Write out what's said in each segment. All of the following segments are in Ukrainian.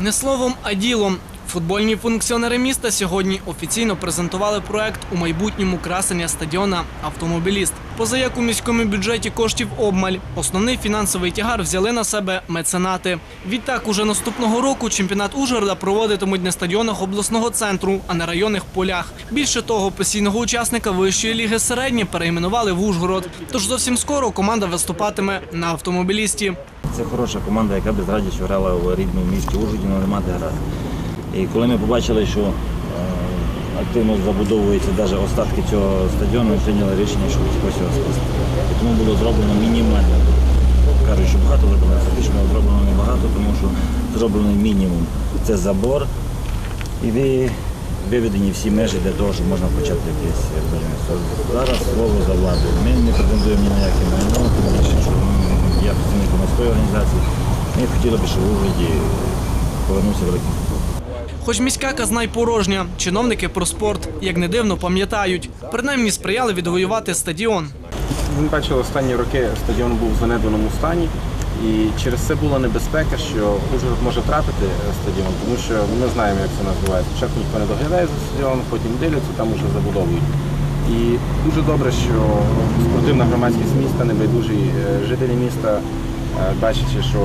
Не словом, а ділом. Футбольні функціонери міста сьогодні офіційно презентували проект у майбутньому красення стадіона Автомобіліст. Поза як у міському бюджеті коштів обмаль. Основний фінансовий тягар взяли на себе меценати. Відтак, уже наступного року чемпіонат Ужгорода проводитимуть на стадіонах обласного центру, а на районних полях. Більше того, постійного учасника вищої ліги середні перейменували в Ужгород. Тож зовсім скоро команда виступатиме на автомобілісті. Це хороша команда, яка без радістю грала в рідному місті Ужгороді, але нема де грати. І коли ми побачили, що е, активно забудовуються навіть остатки цього стадіону, ми прийняли рішення, що хтось його спасти. Тому було зроблено мінімально. Кажуть, що багато зроблено, фактично зроблено небагато, тому що зроблений мінімум. Це забор і ви, виведені всі межі для того, щоб можна почати якесь будівництво. Зараз слово за владою. Ми не претендуємо ні на яке майно, тим що я представник громадської організації. Ми хотіли б, щоб в Ужгороді повернувся великий. Хоч міська казна й порожня, чиновники про спорт, як не дивно, пам'ятають. Принаймні сприяли відвоювати стадіон. Ми бачили останні роки стадіон був в занедбаному стані, і через це була небезпека, що Ужгород може втратити стадіон, тому що ми знаємо, як це називається. Спочатку ніхто не доглядає за стадіоном, потім дивляться, там уже забудовують. І дуже добре, що спортивна громадськість міста, небайдужі е, жителі міста, бачачи, що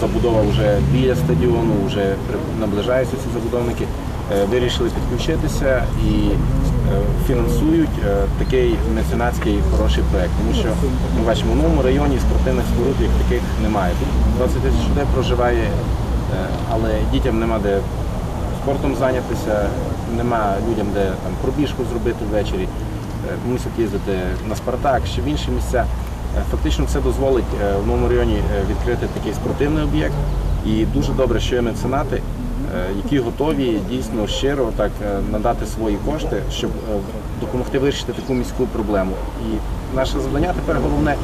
забудова вже біля стадіону, вже наближаються ці забудовники, е, вирішили підключитися і е, фінансують е, такий меценатський хороший проект. Тому що ми бачимо, в новому районі спортивних споруд як таких немає. Тут 20 тисяч людей проживає, е, але дітям нема де спортом зайнятися, нема людям, де там пробіжку зробити ввечері, Е, мусять їздити на Спартак, ще в інші місця. Е, Фактично це дозволить е, в новому районі е, відкрити такий спортивний об'єкт. І дуже добре, що є меценати, які готові дійсно щиро так надати свої кошти, щоб допомогти вирішити таку міську проблему. І наше завдання тепер головне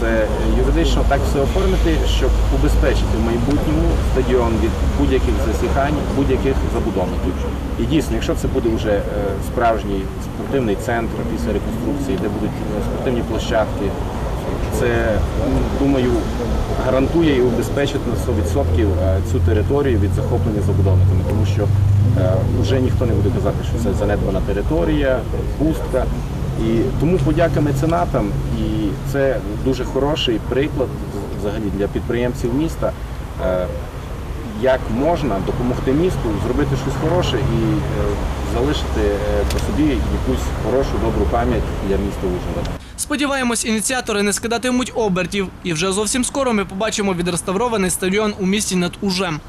це юридично так все оформити, щоб убезпечити в майбутньому стадіон від будь-яких засіхань, будь-яких забудовників. І дійсно, якщо це буде вже е, справжній спортивний центр після реконструкції, де будуть е, спортивні площадки, це, думаю, гарантує і убезпечить на 100% е, цю територію від захоплення забудовниками, тому що е, вже ніхто не буде казати, що це занедбана територія, пустка. І тому подяка меценатам, і це дуже хороший приклад взагалі для підприємців міста, е, як можна допомогти місту зробити щось хороше і е, залишити е, по собі якусь хорошу добру пам'ять для міста Ужгорода. Сподіваємось, ініціатори не скидатимуть обертів, і вже зовсім скоро ми побачимо відреставрований стадіон у місті над Ужем.